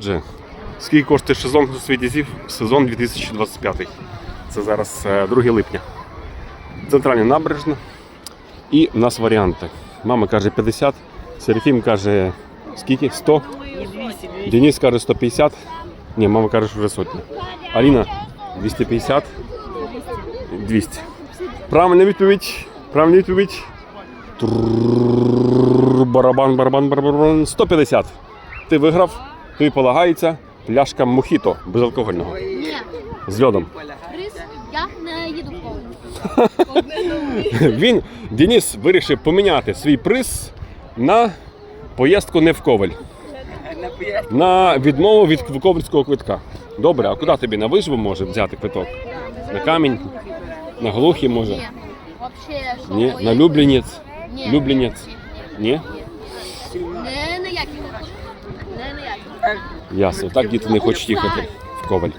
Отже, скільки коштує сезон свідізів? Сезон 2025. Це зараз е, 2 липня. Центральна набережна. І в нас варіанти. Мама каже 50, Серафім каже скільки? 100? Денис каже 150. Ні, мама каже, що вже сотня. Аліна 250. 200. Правильна відповідь. Правильна відповідь. Барабан, барабан, барабан. 150. Ти виграв, тобі полагається пляшка мохіто безалкогольного. Ні, З льодом. рис, я не їду в. Він, Денис, вирішив поміняти свій приз на поїздку не в Коваль. На відмову від ковальського квитка. Добре, а куди тобі на вижбу може взяти квиток? На камінь? На глухі може? Ні. На Люблінець? Люблінець? Ні? Не ніякі. Ясно, так діти не хочуть їхати в Коваль.